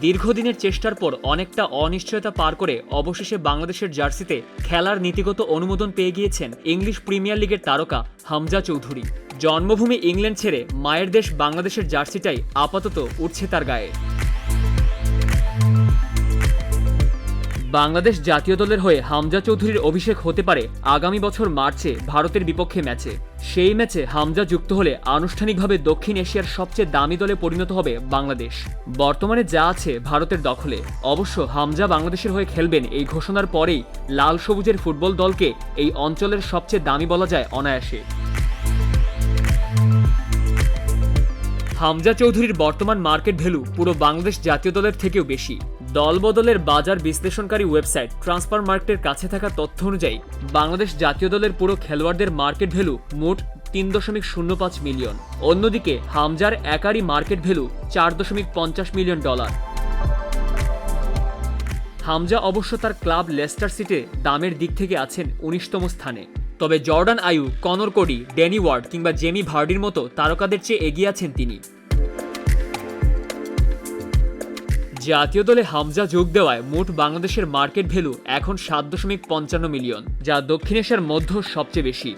দীর্ঘদিনের চেষ্টার পর অনেকটা অনিশ্চয়তা পার করে অবশেষে বাংলাদেশের জার্সিতে খেলার নীতিগত অনুমোদন পেয়ে গিয়েছেন ইংলিশ প্রিমিয়ার লিগের তারকা হামজা চৌধুরী। জন্মভূমি ইংল্যান্ড ছেড়ে মায়ের দেশ বাংলাদেশের জার্সিটাই আপাতত উঠছে তার গায়ে। বাংলাদেশ জাতীয় দলের হয়ে হামজা চৌধুরীর অভিষেক হতে পারে আগামী বছর মার্চে ভারতের বিপক্ষে ম্যাচে। সেই ম্যাচে হামজা যুক্ত হলে আনুষ্ঠানিকভাবে দক্ষিণ এশিয়ার সবচেয়ে দামি দলে পরিণত হবে বাংলাদেশ। বর্তমানে যা আছে ভারতের দখলে। অবশ্য হামজা বাংলাদেশের হয়ে খেলবেন এই ঘোষণার পরেই লাল সবুজের ফুটবল দলকে এই অঞ্চলের সবচেয়ে দামি বলা যায় অনায়াসে। হামজা চৌধুরীর বর্তমান মার্কেট ভ্যালু পুরো বাংলাদেশ জাতীয় দলের থেকেও বেশি। দলবদলের বাজার বিশ্লেষণকারী ওয়েবসাইট ট্রান্সফার মার্কেটের কাছে থাকা তথ্য অনুযায়ী, বাংলাদেশ জাতীয় দলের পুরো খেলোয়াড়দের মার্কেট ভ্যালু মোট তিন দশমিক শূন্য পাঁচ মিলিয়ন। অন্যদিকে, হামজার একারই মার্কেট ভ্যালু চার দশমিক পঞ্চাশ মিলিয়ন ডলার। হামজা অবশ্য তার ক্লাব লেস্টার সিটে দামের দিক থেকে আছেন উনিশতম স্থানে। তবে Jordan Ayew, Conor Coady, Danny Ward কিংবা জেমি ভার্ডির মতো তারকাদের চেয়ে এগিয়ে আছেন তিনি। জাতীয় দলে হামজা যোগ দেওয়ায় মোট বাংলাদেশের মার্কেট ভ্যালু এখন সাত দশমিক পঞ্চান্ন মিলিয়ন, যা দক্ষিণ এশিয়ার মধ্য সবচেয়ে বেশি।